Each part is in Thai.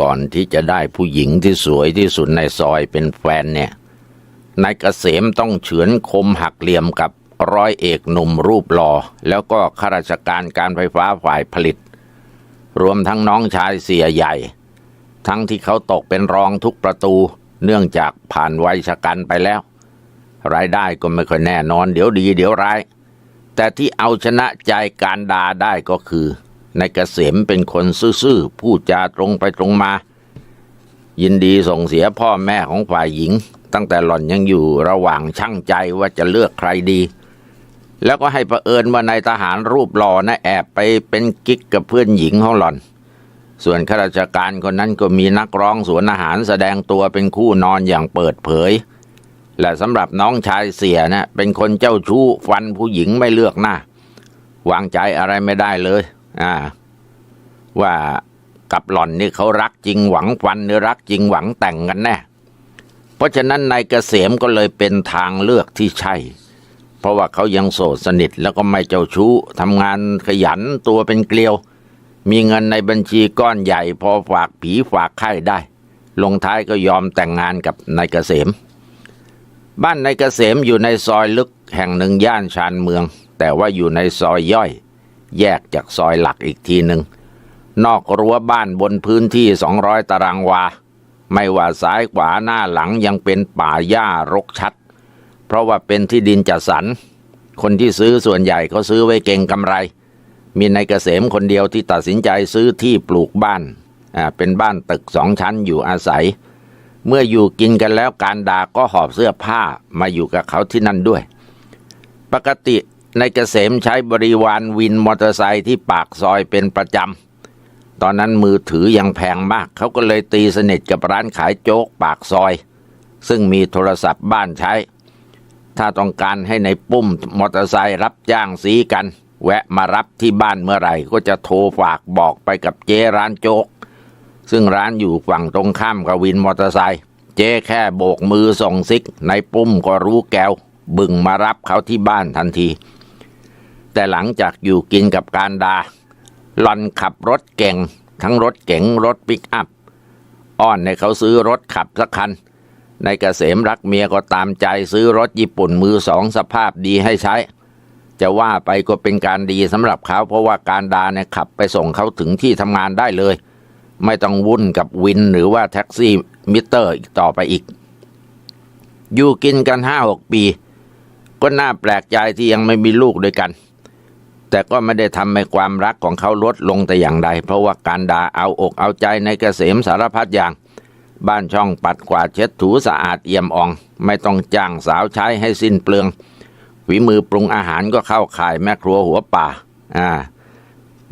ก่อนที่จะได้ผู้หญิงที่สวยที่สุดในซอยเป็นแฟนเนี่ยนายเกษมต้องเฉือนคมหักเหลี่ยมกับร้อยเอกหนุ่มรูปหล่อแล้วก็ข้าราชการการไฟฟ้าฝ่ายผลิต รวมทั้งน้องชายเสียใหญ่ ทั้งที่เขาตกเป็นรองทุกประตู เนื่องจากผ่านวัยชะกันไปแล้ว รายได้ก็ไม่ค่อยแน่นอนเดี๋ยวดีเดี๋ยวร้าย แต่ที่เอาชนะใจการด่าได้ก็คือ นายเกษมเป็นคนซื่อๆพูดจาตรงไปตรงมา ยินดีส่งเสียพ่อแม่ของฝ่ายหญิง ตั้งแต่หล่อนยังอยู่ระหว่างช่างใจว่าจะเลือกใครดี แล้วก็ให้ประเอิญว่านายทหารรูปหล่อนะแอบไปเป็นกิ๊กกับเพื่อนหญิงของหล่อน ส่วนข้าราชการคนนั้นก็มีนักร้องสวนอาหารแสดงตัวเป็นคู่นอนอย่างเปิดเผย และสำหรับน้องชายเสียนะเป็นคนเจ้าชู้ฟันผู้หญิงไม่เลือกหน้าวางใจอะไรไม่ได้เลย อ่า ว่ากับหล่อนนี่เขารักจริงหวังฟันหรือรักจริงหวังแต่งกันแน่ เพราะฉะนั้นนายเกษมก็เลยเป็นทางเลือกที่ใช่ เพราะว่าเขายังโสดสนิทแล้วก็ไม่เจ้าชู้ทำงานขยันตัวเป็นเกลียว มีเงินในบัญชีก้อนใหญ่ พอฝากผีฝากไข้ได้ ลงท้ายก็ยอมแต่งงานกับนายเกษม บ้านนายเกษมอยู่ในซอยลึกแห่งหนึ่งย่านชานเมือง แต่ว่าอยู่ในซอยย่อย แยกจากซอยหลักอีกทีหนึ่งนอกรั้วบ้านบนพื้นที่ 200 ตารางวา ไม่ว่าซ้ายขวาหน้าหลังยังเป็นป่าหญ้ารกชัด เพราะว่าเป็นที่ดินจัดสรร คนที่ซื้อส่วนใหญ่เขาซื้อไว้เก่งกำไร มีนายเกษมคนเดียวที่ตัดสินใจซื้อที่ปลูกบ้าน อ่า เป็นบ้านตึกสองชั้นอยู่อาศัย เมื่ออยู่กินกันแล้วการดาก็หอบเสื้อผ้ามาอยู่กับเขาที่นั่นด้วย ปกติ นายเกษมใช้บริวารวินมอเตอร์ไซค์ที่ปากซอยเป็นประจำ ตอนนั้นมือถือยังแพงมาก เขาก็เลยตีสนิทกับร้านขายโจ๊กปากซอย ซึ่งมีโทรศัพท์บ้านใช้ ถ้าต้องการให้ในปุ้มมอเตอร์ไซค์รับจ้างสีกัน แวะมารับที่บ้านเมื่อไหร่ ก็จะโทรฝากบอกไปกับเจ๊ร้านโจ๊ก ซึ่งร้านอยู่ฝั่งตรงข้ามกับวินมอเตอร์ไซค์เจ๊แค่โบกมือส่งซิกในปุ้มก็รู้แกวบึงมารับเขาที่บ้านทันที แต่หลังจากอยู่กินกับการดาหลอนขับรถเก่ง ทั้งรถเก๋งรถปิกอัพ อ้อนให้เขาซื้อรถขับสักคัน ในเกษมรักเมียก็ตามใจซื้อรถญี่ปุ่นมือสองสภาพดีให้ใช้ จะว่าไปก็เป็นการดีสำหรับเขาเพราะว่าการดาเนี่ยขับไปส่งเขาถึงที่ทำงานได้เลย ไม่ต้องวุ่นกับวินหรือว่าแท็กซี่มิเตอร์อีกต่อไปอีก อยู่กินกันห้าหกปี ก็น่าแปลกใจที่ยังไม่มีลูกด้วยกัน แต่ก็ไม่ได้ทำให้ความรักของเขาลดลงแต่อย่างใด เพราะว่าการด่าเอาอกเอาใจในเกษมสารพัดอย่าง บ้านช่องปัดกวาดเช็ดถูสะอาดเอี่ยมอ่อง ไม่ต้องจ้างสาวใช้ให้สิ้นเปลืองฝีมือปรุงอาหารก็เข้าข่ายแม่ครัวหัวป่า อ่า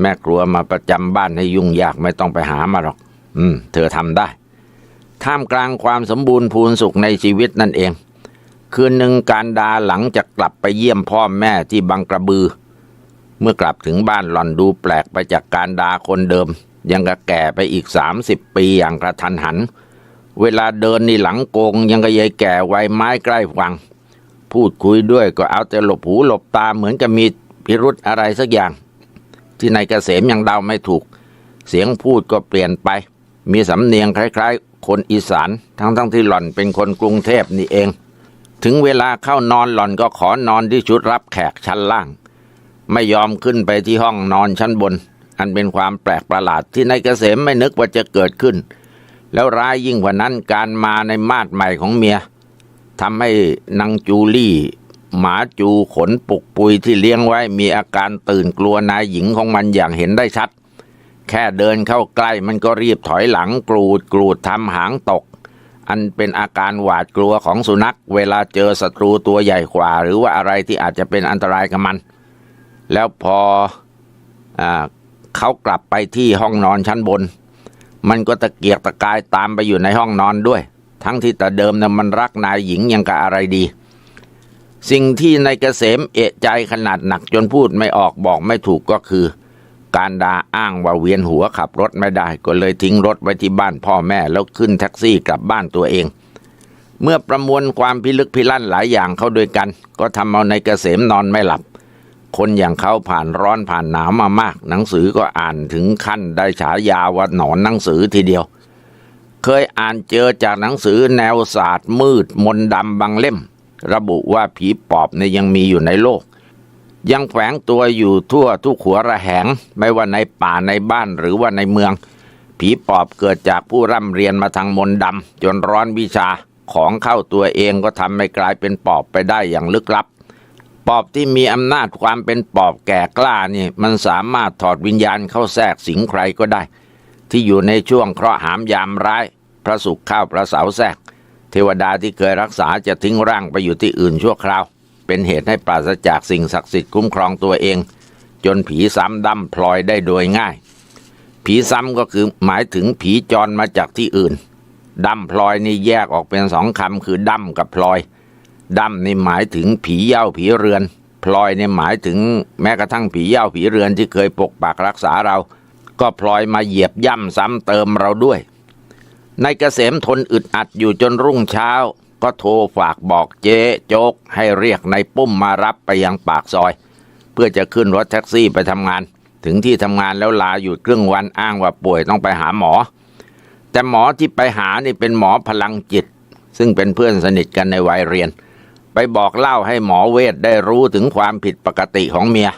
แม่ครัวมาประจำบ้านให้ยุ่งยากไม่ต้องไปหามาหรอก อืม เธอทำได้ ท่ามกลางความสมบูรณ์พูนสุขในชีวิตนั่นเอง คืนหนึ่งการดาหลังจากกลับไปเยี่ยมพ่อแม่ที่บางกระบือ เมื่อกลับถึงบ้านหล่อนดูแปลกไปจากการดาคนเดิม ยังกะแก่ไปอีกสามสิบปีอย่างกระทันหัน เวลาเดินนี่หลังโกงยังกะยายแก่ไวไม้ใกล้ฟัง พูดคุยด้วยก็เอาแต่หลบหูหลบตาเหมือนกับมีพิรุธอะไรสักอย่าง ที่นายเกษมยังเดาไม่ถูก เสียงพูดก็เปลี่ยนไป มีสำเนียงคล้าย ๆ คนอีสานทั้งๆทที่หล่อนเป็นคนกรุงเทพนี่เอง ถึงเวลาเข้านอนหล่อนก็ขอนอนที่ชุดรับแขกชั้นล่าง ไม่ยอมขึ้นไปที่ห้องนอนชั้นบน อันเป็นความแปลกประหลาดที่นายเกษมไม่นึกว่าจะเกิดขึ้น แล้วร้ายยิ่งกว่านั้นการมาในมาดใหม่ของเมียทำให้นางจูลี่ หมาจูขนปุกปุยที่เลี้ยงไว้มีอาการตื่นกลัวนายหญิงของมันอย่างเห็นได้ชัด แค่เดินเข้าใกล้มันก็รีบถอยหลังกรูดกรูดทำหางตก อันเป็นอาการหวาดกลัวของสุนัข เวลาเจอศัตรูตัวใหญ่กว่า หรือว่าอะไรที่อาจจะเป็นอันตรายกับมัน แล้วพออเขากลับไปที่ห้องนอนชั้นบน มันก็ตะเกียกตะกายตามไปอยู่ในห้องนอนด้วย ทั้งที่แต่เดิมนะมันรักนายหญิงยังกับอะไรดี สิ่งที่นายเกษมเอะใจขนาดหนักจนพูดไม่ออกบอกไม่ถูกก็คือ การดาอ้างว่าเวียนหัวขับรถไม่ได้ ก็เลยทิ้งรถไว้ที่บ้านพ่อแม่แล้วขึ้นแท็กซี่กลับบ้านตัวเองเมื่อประมวลความพิลึกพิลั่นหลายอย่างเข้าด้วยกัน ก็ทำเอานายเกษมนอนไม่หลับ คนอย่างเขาผ่านร้อนผ่านหนาวมามาก หนังสือก็อ่านถึงขั้นได้ฉายาว่าหนอนหนังสือทีเดียว เคยอ่านเจอจากหนังสือแนวศาสตร์มืดมนดำบางเล่ม ระบุว่าผีปอบเนี่ยยังมีอยู่ในโลก ยังแฝงตัวอยู่ทั่วทุกขัวระแหง ไม่ว่าในป่าในบ้านหรือว่าในเมือง ผีปอบเกิดจากผู้ร่ำเรียนมาทางมนดำจนร้อนวิชาของเข้าตัวเองก็ทำให้กลายเป็นปอบไปได้อย่างลึกลับ ปอบที่มีอำนาจความเป็นปอบแก่กล้านี่มันสามารถถอดวิญญาณเข้าแทรกสิงใครก็ได้ ที่อยู่ในช่วงเคราะห์หามยามร้าย พระศุกร์เข้าพระเสาแทรก เทวดาที่เคยรักษาจะทิ้งร่างไปอยู่ที่อื่นชั่วคราว เป็นเหตุให้ปราศจากสิ่งศักดิ์สิทธิ์คุ้มครองตัวเอง จนผีซ้ำดำพลอยได้โดยง่าย ผีซ้ำก็คือหมายถึงผีจรมาจากที่อื่นดำพลอยนี่แยกออกเป็นสองคำคือดำกับพลอย ดำนี่หมายถึงผีเย้าผีเรือน พลอยเนี่ยหมายถึงแม้กระทั่งผีเย้าผีเรือนที่เคยปกปักรักษาเรา ก็พลอยมาเหยียบย่ำซ้ำเติมเราด้วยในเกษมทนอึดอัดอยู่จนรุ่งเช้า ก็โทรฝากบอกเจ๊โจ๊กให้เรียกในปุ้มมารับไปยังปากซอย เพื่อจะขึ้นรถแท็กซี่ไปทำงาน ถึงที่ทำงานแล้วลาหยุดครึ่งวันอ้างว่าป่วยต้องไปหาหมอ แต่หมอที่ไปหานี่เป็นหมอพลังจิต ซึ่งเป็นเพื่อนสนิทกันในวัยเรียน ไปบอกเล่าให้หมอเวทได้รู้ถึงความผิดปกติของเมีย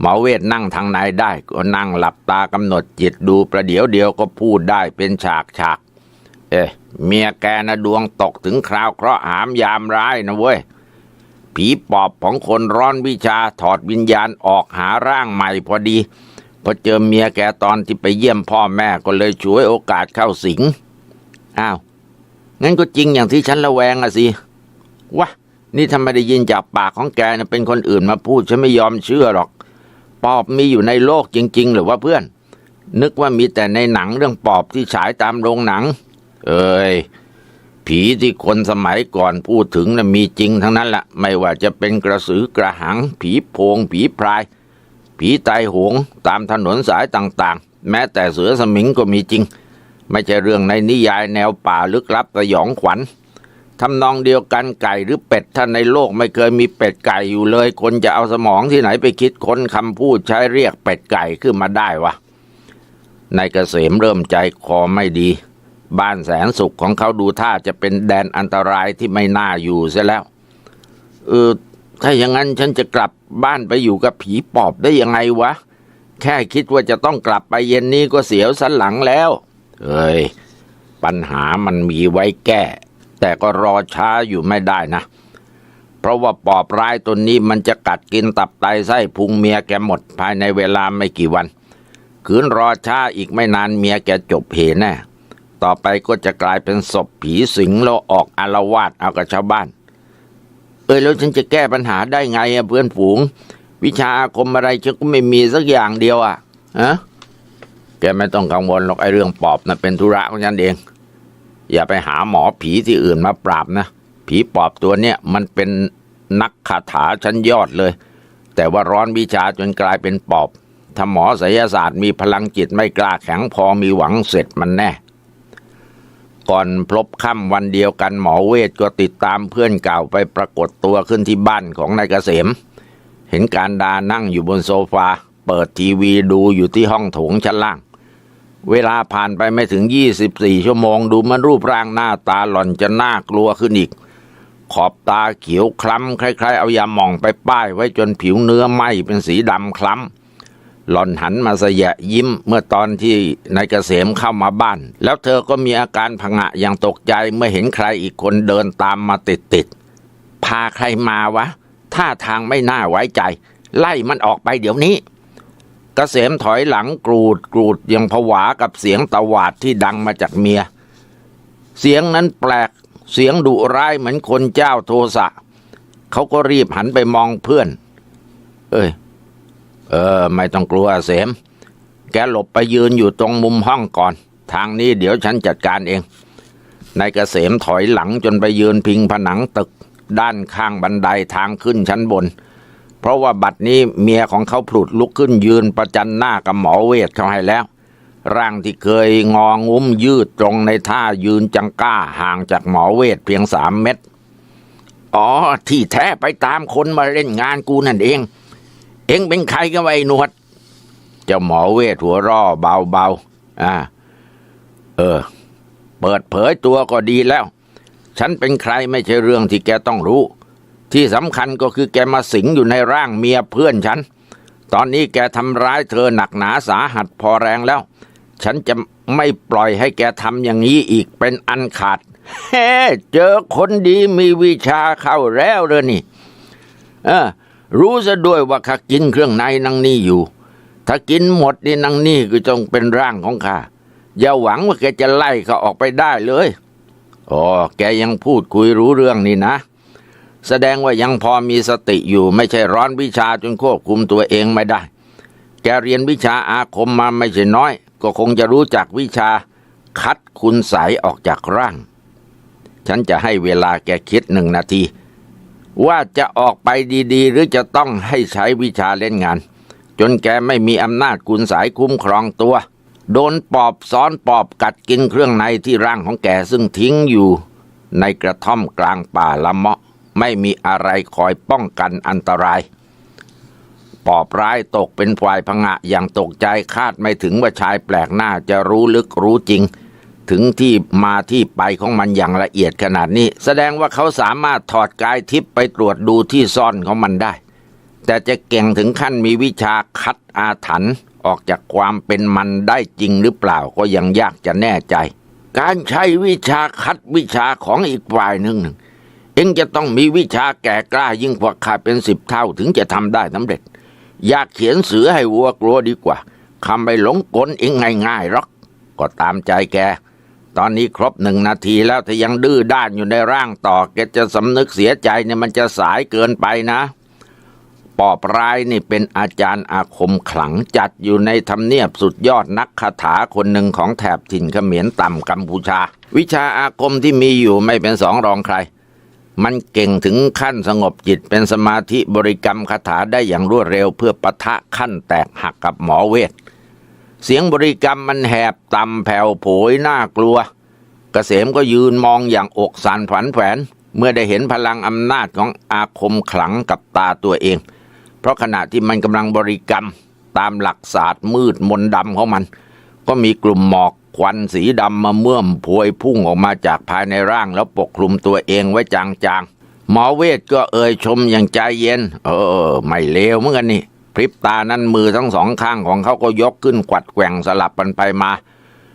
หมอเวทนั่งทางในได้ก็นั่งหลับตากำหนดจิตดูประเดี๋ยวเดียวก็พูดได้เป็นฉากฉาก เอ๊ะเมียแกนะดวงตกถึงคราวเคราะห์หามยามร้ายนะเว้ยผีปอบของคนร้อนวิชาถอดวิญญาณออกหาร่างใหม่พอดีพอเจอเมียแกตอนที่ไปเยี่ยมพ่อแม่ก็เลยช่วยโอกาสเข้าสิง อ้าว งั้นก็จริงอย่างที่ฉันระแวงอะสิ วะ นี่ทำไมได้ยินจากปากของแกนะเป็นคนอื่นมาพูดฉันไม่ยอมเชื่อหรอก ปอบมีอยู่ในโลกจริง ๆ หรือว่าเพื่อน นึกว่ามีแต่ในหนังเรื่องปอบที่ฉายตามโรงหนัง เอ้ยผีที่คนสมัยก่อนพูดถึงนะมีจริงทั้งนั้นแหละไม่ว่าจะเป็นกระสือกระหัง ผีโพง ผีพราย ผีตายหงตามถนนสายต่างๆ แม้แต่เสือสมิงก็มีจริง ไม่ใช่เรื่องในนิยายแนวป่าลึกลับสยองขวัญ ทำนองเดียวกันไก่หรือเป็ดถ้านในโลกไม่เคยมีเป็ดไก่อยู่เลย คนจะเอาสมองที่ไหนไปคิดค้นคำพูดใช้เรียกเป็ดไก่ขึ้นมาได้วะนายเกษมเริ่มใจคอไม่ดี บ้านแสนสุขของเขาดูท่าจะเป็นแดนอันตรายที่ไม่น่าอยู่เสียแล้วเออถ้าอย่างนั้นฉันจะกลับบ้านไปอยู่กับผีปอบได้ยังไงวะ แค่คิดว่าจะต้องกลับไปเย็นนี้ก็เสียวสันหลังแล้ว เอ้ยปัญหามันมีไว้แก้ แต่ก็รอช้าอยู่ไม่ได้นะ เพราะว่าปอบร้ายตัวนี้มันจะกัดกินตับไตไส้พุงเมียแกหมดภายในเวลาไม่กี่วันขืนรอช้าอีกไม่นานเมียแกจบเหแน่ต่อไปก็จะกลายเป็นศพผีสิงแล้วออกอารวาสเอากับชาวบ้าน เอ้ยแล้วฉันจะแก้ปัญหาได้ไงอะเพื่อนฝูง วิชาอาคมอะไรฉันก็ไม่มีสักอย่างเดียวอะฮะแกไม่ต้องกังวลหรอกไอ้เรื่องปอบน่ะเป็นธุระของฉันเอง อย่าไปหาหมอผีที่อื่นมาปราบนะ ผีปอบตัวเนี้ยมันเป็นนักคาถาชั้นยอดเลย แต่ว่าร้อนวิชาจนกลายเป็นปอบ ถ้าหมอไสยศาสตร์มีพลังจิตไม่กล้าแข็งพอมีหวังเสร็จมันแน่ ก่อนพลบค่ำวันเดียวกันหมอเวทก็ติดตามเพื่อนเก่าไปปรากฏตัวขึ้นที่บ้านของนายเกษม เห็นการดานั่งอยู่บนโซฟา เปิดทีวีดูอยู่ที่ห้องโถงชั้นล่าง เวลาผ่านไปไม่ถึง 24 ชั่วโมง ดูมันรูปร่างหน้าตาหล่อนจะน่ากลัวขึ้นอีก ขอบตาเขียวคล้ำคล้ายๆ เอายาหม่องไปป้ายไว้จนผิวเนื้อไหม้เป็นสีดำคล้ำหล่อนหันมาสยะยิ้มเมื่อตอนที่นายเกษมเข้ามาบ้าน แล้วเธอก็มีอาการผงะอย่างตกใจเมื่อเห็นใครอีกคนเดินตามมาติดติดๆพาใครมาวะท่าทางไม่น่าไว้ใจ ไล่มันออกไปเดี๋ยวนี้ เกษมถอยหลังกรูดกรูดยังผวากับเสียงตวาดที่ดังมาจากเมีย เสียงนั้นแปลกเสียงดุร้ายเหมือนคนเจ้าโทสะ เขาก็รีบหันไปมองเพื่อน เอ้ย เออ ไม่ต้องกลัวเสม แกหลบไปยืนอยู่ตรงมุมห้องก่อน ทางนี้เดี๋ยวฉันจัดการเอง นายเกษมถอยหลังจนไปยืนพิงผนังตึก ด้านข้างบันไดทางขึ้นชั้นบน เพราะว่าบัดนี้เมียของเขาผลุดลุกขึ้นยืนประจันหน้ากับหมอเวทเขาให้แล้ว ร่างที่เคยงองุ้มยืดตรงในท่ายืนจังก้าห่างจากหมอเวทเพียงสามเมตร อ๋อ ที่แท้ไปตามคนมาเล่นงานกูนั่นเอง เองเป็นใครกันไว้หนวด เจ้าหมอเวทหัวร่อเบาๆอ่า เออ เปิดเผยตัวก็ดีแล้ว ฉันเป็นใครไม่ใช่เรื่องที่แกต้องรู้ ที่สำคัญก็คือแกมาสิงอยู่ในร่างเมียเพื่อนฉัน ตอนนี้แกทำร้ายเธอหนักหนาสาหัสพอแรงแล้ว ฉันจะไม่ปล่อยให้แกทำอย่างนี้อีกเป็นอันขาดเฮ้เจอคนดีมีวิชาเข้าแล้วเลยนี่ เออ รู้ซะด้วยว่าข้ากินเครื่องในนางนี่อยู่ ถ้ากินหมดนี่นางนี่ก็จงเป็นร่างของข้าอย่าหวังว่าแกจะไล่เขาออกไปได้เลยอ๋อแกยังพูดคุยรู้เรื่องนี่นะ แสดงว่ายังพอมีสติอยู่ไม่ใช่ร้อนวิชาจนควบคุมตัวเองไม่ได้ แกเรียนวิชาอาคมมาไม่ใช่น้อย ก็คงจะรู้จักวิชาคัดคุณใสยออกจากร่าง ฉันจะให้เวลาแกคิดหนึ่งนาที ว่าจะออกไปดีๆ หรือจะต้องให้ใช้วิชาเล่นงาน จนแกไม่มีอำนาจกุลสายคุ้มครองตัว โดนปอบซ้อนปอบกัดกินเครื่องในที่ร่างของแกซึ่งทิ้งอยู่ ในกระท่อมกลางป่าละเมาะ ไม่มีอะไรคอยป้องกันอันตราย ปอบร้ายตกเป็นฝ่ายพงะอย่างตกใจคาดไม่ถึงว่าชายแปลกหน้าจะรู้ลึกรู้จริง ถึงที่มาที่ไปของมันอย่างละเอียดขนาดนี้ แสดงว่าเขาสามารถถอดกายทิพย์ไปตรวจดูที่ซ่อนของมันได้ แต่จะเก่งถึงขั้นมีวิชาคัดอาถรรพ์ออกจากความเป็นมันได้จริงหรือเปล่าก็ยังยากจะแน่ใจ การใช้วิชาคัดวิชาของอีกฝ่ายหนึ่งหนึ่ง เองจะต้องมีวิชาแก่กล้ายิ่งกว่าข้าเป็นสิบเท่าถึงจะทำได้สำเร็จ อยากเขียนเสือให้วัวกลัวดีกว่าคำไปหลงกลเองง่ายๆหรอก ก็ตามใจแก ตอนนี้ครบหนึ่งนาทีแล้วถ้ายังดื้อด้านอยู่ในร่างต่อ แกจะสำนึกเสียใจเนี่ยมันจะสายเกินไปนะปอบรายนี่เป็นอาจารย์อาคมขลังจัดอยู่ในทำเนียบสุดยอดนักคาถาคนหนึ่งของแถบถิ่นเขมรต่ำกัมพูชา วิชาอาคมที่มีอยู่ไม่เป็นสองรองใคร มันเก่งถึงขั้นสงบจิตเป็นสมาธิบริกรรมคาถาได้อย่างรวดเร็วเพื่อปะทะขั้นแตกหักกับหมอเวท เสียงบริกรรมมันแหบต่ำแผ่วโผยน่ากลัวเกษมก็ยืนมองอย่างอกสั่นผันแผน เมื่อได้เห็นพลังอำนาจของอาคมขลังกับตาตัวเอง เพราะขณะที่มันกำลังบริกรรมตามหลักศาสตร์มืดมนดำของมัน ก็มีกลุ่มหมอก ควันสีดำมาเมื่อมพวยพุ่งออกมาจากภายในร่างแล้วปกคลุมตัวเองไว้จางๆ หมอเวทก็เอ่ยชมอย่างใจเย็น เออ ไม่เลวเหมือนกันนี่พริบตานั้นมือทั้งสองข้างของเขาก็ยกขึ้นกวัดแกว่งสลับกันไปมา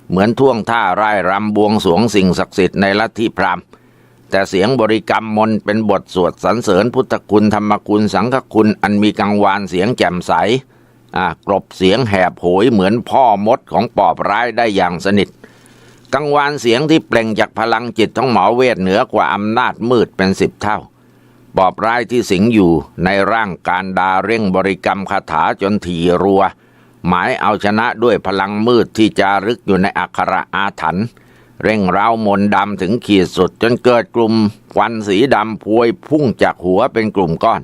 เหมือนท่วงท่าร่ายรำบวงสวงสิ่งศักดิ์สิทธิ์ในลัทธิพราหมณ์แต่เสียงบริกรรมมนเป็นบทสวดสรรเสริญพุทธคุณธรรมคุณสังฆคุณอันมีกังวานเสียงแจ่มใส กรบเสียงแหบโหยเหมือนพ่อมดของปอบร้ายได้อย่างสนิทกังวานเสียงที่เปล่งจากพลังจิตของหมอเวทเหนือกว่าอำนาจมืดเป็นสิบเท่า ปอบร้ายที่สิงอยู่ในร่างการดาเร่งบริกรรมคาถาจนถี่รัว หมายเอาชนะด้วยพลังมืดที่จารึกอยู่ในอักขระอาถรรพ์เร่งเร้ามนดำถึงขีดสุดจนเกิดกลุ่มควันสีดำพวยพุ่งจากหัวเป็นกลุ่มก้อน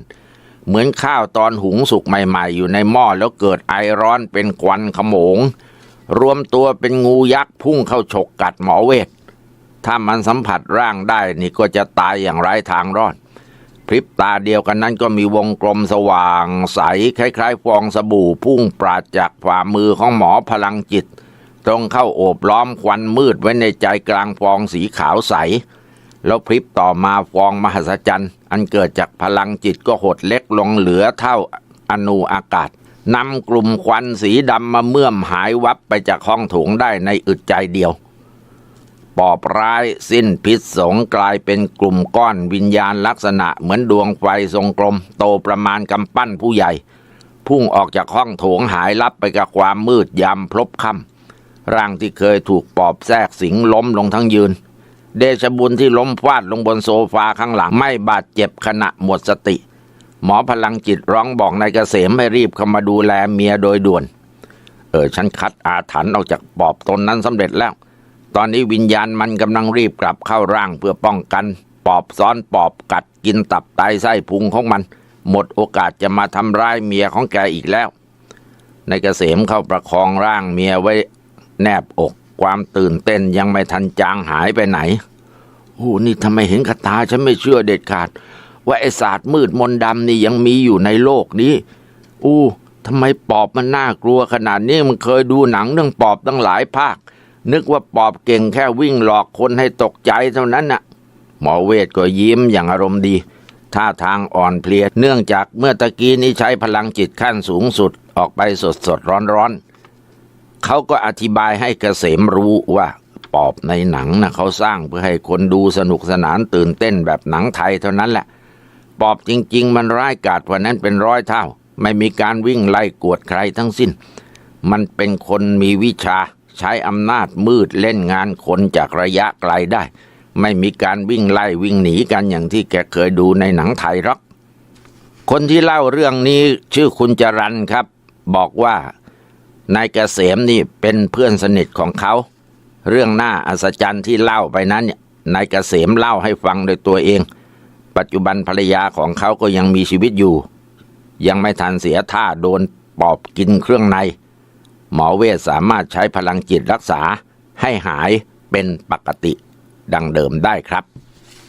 เหมือนข้าวตอนหุงสุกใหม่ๆ อยู่ในหม้อแล้วเกิดไอร้อนเป็นควันขโมง รวมตัวเป็นงูยักษ์พุ่งเข้าฉกกัดหมอเวท ถ้ามันสัมผัสร่างได้นี่ก็จะตายอย่างไร้ทางรอด พริบตาเดียวกันนั้นก็มีวงกลมสว่างใส คล้าย ๆ ฟองสบู่พุ่งปราดจากฝ่ามือของหมอพลังจิต ตรงเข้าโอบล้อมควันมืดไว้ในใจกลางฟองสีขาวใส แล้วพริบต่อมาฟองมหัศจรรย์ อันเกิดจากพลังจิตก็หดเล็กลงเหลือเท่าอนูอากาศนำกลุ่มควันสีดำมาเมื่อมหายวับไปจากห้องถงได้ในอึดใจเดียว ปอบร้ายสิ้นพิษสงกลายเป็นกลุ่มก้อนวิญญาณลักษณะเหมือนดวงไฟทรงกลม โตประมาณกำปั้นผู้ใหญ่ พุ่งออกจากห้องโถงหายลับไปกับความมืดยามพลบค่ำร่างที่เคยถูกปอบแทรกสิงล้มลงทั้งยืน เดชบุญที่ล้มฟาดลงบนโซฟาข้างหลังไม่บาดเจ็บขณะหมดสติ หมอพลังจิตร้องบอกนายเกษมให้รีบเข้ามาดูแลเมียโดยด่วน เออ ฉันคัดอาถรรพ์ออกจากปอบตนนั้นสำเร็จแล้ว ตอนนี้วิญญาณมันกำลังรีบกลับเข้าร่างเพื่อป้องกัน ปอบซ้อนปอบกัดกินตับไตไส้พุงของมัน หมดโอกาสจะมาทำร้ายเมียของแกอีกแล้วนายเกษมเข้าประคองร่างเมียไว้แนบอก ความตื่นเต้นยังไม่ทันจางหายไปไหน โอ้นี่ทำไมเห็นกระตาฉันไม่เชื่อเด็ดขาด ว่าไอ้ศาสตร์มืดมนดำนี่ยังมีอยู่ในโลกนี้ อู้ทำไมปอบมันน่ากลัวขนาดนี้มันเคยดูหนังเรื่องปอบตั้งหลายภาค นึกว่าปอบเก่งแค่วิ่งหลอกคนให้ตกใจเท่านั้นน่ะ หมอเวทก็ยิ้มอย่างอารมณ์ดีท่าทางอ่อนเพลียเนื่องจากเมื่อตะกี้นี้ใช้พลังจิตขั้นสูงสุดออกไปสดสดร้อนร้อนๆ เขาก็อธิบายให้เกษมรู้ว่าปอบในหนังนะเขาสร้างเพื่อให้คนดูสนุกสนานตื่นเต้นแบบหนังไทยเท่านั้นแหละ ปอบจริง ๆ มันร้ายกาจกว่านั้นเป็นร้อยเท่า ไม่มีการวิ่งไล่กวดใครทั้งสิ้น มันเป็นคนมีวิชาใช้อำนาจมืดเล่นงานคนจากระยะไกลได้ ไม่มีการวิ่งไล่วิ่งหนีกันอย่างที่แกเคยดูในหนังไทยหรอกคนที่เล่าเรื่องนี้ชื่อคุณจรันครับ บอกว่า นายเกษมนี่เป็นเพื่อนสนิทของเขา เรื่องหน้าอัศจรรย์ที่เล่าไปนั้นนายเกษมเล่าให้ฟังโดยตัวเอง ปัจจุบันภรรยาของเขาก็ยังมีชีวิตอยู่ ยังไม่ทันเสียท่าโดนปอบกินเครื่องใน หมอเวทสามารถใช้พลังจิตรักษาให้หายเป็นปกติดังเดิมได้ครับ